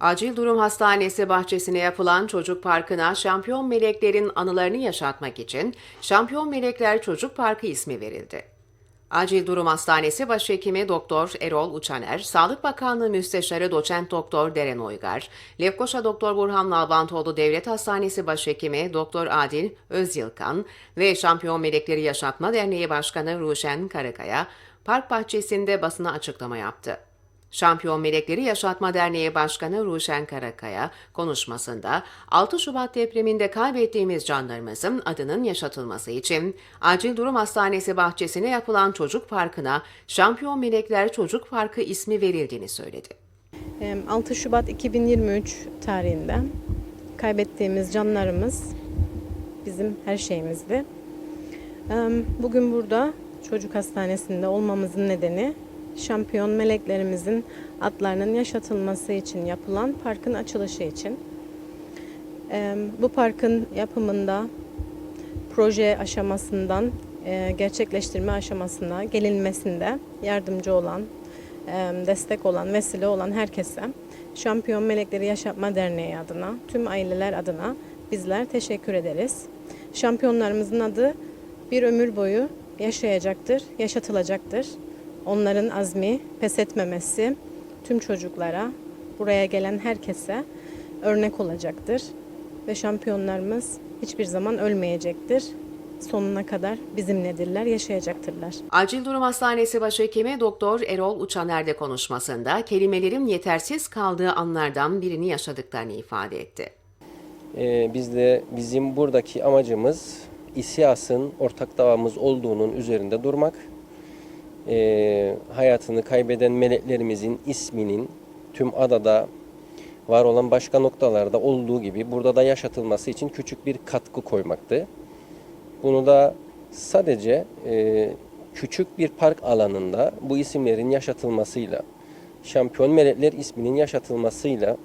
Acil Durum Hastanesi bahçesine yapılan çocuk parkına şampiyon meleklerin anılarını yaşatmak için Şampiyon Melekler Çocuk Parkı ismi verildi. Acil Durum Hastanesi Başhekimi Doktor Erol Uçaner, Sağlık Bakanlığı Müsteşarı Doçent Doktor Deren Oygar, Lefkoşa Doktor Burhan Nalbantoğlu Devlet Hastanesi Başhekimi Doktor Adil Özyılkan ve Şampiyon Melekleri Yaşatma Derneği Başkanı Ruşen Karakaya, park bahçesinde basına açıklama yaptı. Şampiyon Melekleri Yaşatma Derneği Başkanı Ruşen Karakaya konuşmasında 6 Şubat depreminde kaybettiğimiz canlarımızın adının yaşatılması için Acil Durum Hastanesi bahçesine yapılan çocuk parkına Şampiyon Melekler Çocuk Parkı ismi verildiğini söyledi. Em, 6 Şubat 2023 tarihinde kaybettiğimiz canlarımız bizim her şeyimizdi. Bugün burada çocuk hastanesinde olmamızın nedeni şampiyon meleklerimizin adlarının yaşatılması için yapılan parkın açılışı için. Bu parkın yapımında proje aşamasından gerçekleştirme aşamasına gelinmesinde yardımcı olan, destek olan, vesile olan herkese Şampiyon Melekleri Yaşatma Derneği adına, tüm aileler adına bizler teşekkür ederiz. Şampiyonlarımızın adı bir ömür boyu yaşayacaktır, yaşatılacaktır. Onların azmi, pes etmemesi tüm çocuklara, buraya gelen herkese örnek olacaktır. Ve şampiyonlarımız hiçbir zaman ölmeyecektir. Sonuna kadar bizimledirler, yaşayacaktırlar. Acil Durum Hastanesi Başhekimi Doktor Erol Uçaner de konuşmasında kelimelerin yetersiz kaldığı anlardan birini yaşadıklarını ifade etti. Ee, biz de bizim buradaki amacımız İSİAS'ın ortak davamız olduğunun üzerinde durmak. Ee, hayatını kaybeden meleklerimizin isminin tüm adada var olan başka noktalarda olduğu gibi burada da yaşatılması için küçük bir katkı koymaktı. Bunu da sadece e, küçük bir park alanında bu isimlerin yaşatılmasıyla, Şampiyon Melekler isminin yaşatılmasıyla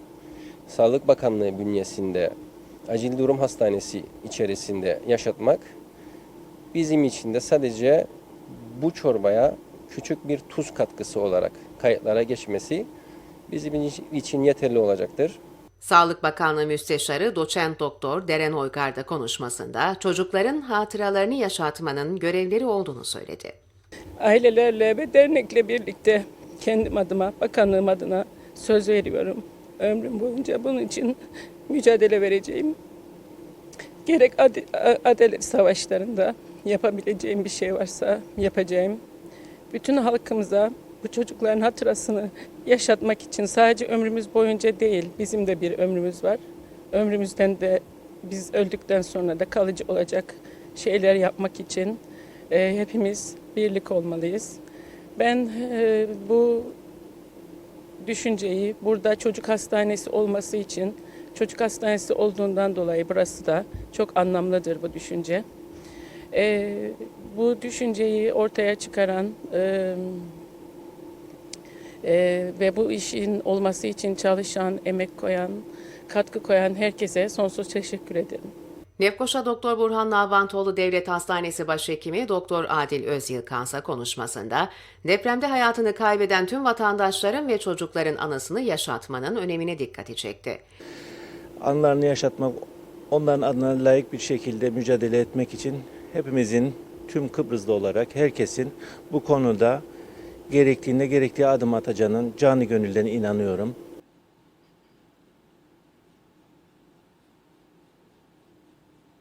Sağlık Bakanlığı bünyesinde acil durum hastanesi içerisinde yaşatmak bizim için de sadece bu çorbaya küçük bir tuz katkısı olarak kayıtlara geçmesi bizim için yeterli olacaktır. Sağlık Bakanlığı Müsteşarı Doçent Doktor Deren Oygar da konuşmasında çocukların hatıralarını yaşatmanın görevleri olduğunu söyledi. ailelerle ve dernekle birlikte kendim adıma, bakanlığım adına söz veriyorum. Ömrüm boyunca bunun için mücadele vereceğim. Gerek adalet savaşlarında yapabileceğim bir şey varsa yapacağım. Bütün halkımıza bu çocukların hatırasını yaşatmak için sadece ömrümüz boyunca değil, bizim de bir ömrümüz var. Ömrümüzden de biz öldükten sonra da kalıcı olacak şeyler yapmak için e, hepimiz birlik olmalıyız. Ben e, bu düşünceyi burada çocuk hastanesi olması için çocuk hastanesi olduğundan dolayı burası da çok anlamlıdır bu düşünce. E, bu düşünceyi ortaya çıkaran e, e, ve bu işin olması için çalışan, emek koyan, katkı koyan herkese sonsuz teşekkür ederim. Lefkoşa Doktor Burhan Nalbantoğlu Devlet Hastanesi Başhekimi Doktor Adil Özyılkansa konuşmasında depremde hayatını kaybeden tüm vatandaşların ve çocukların anısını yaşatmanın önemine dikkati çekti. anılarını yaşatmak, onların adına layık bir şekilde mücadele etmek için hepimizin tüm Kıbrıs'ta olarak herkesin bu konuda gerektiğinde gerektiği adım atacağının canı gönülden inanıyorum.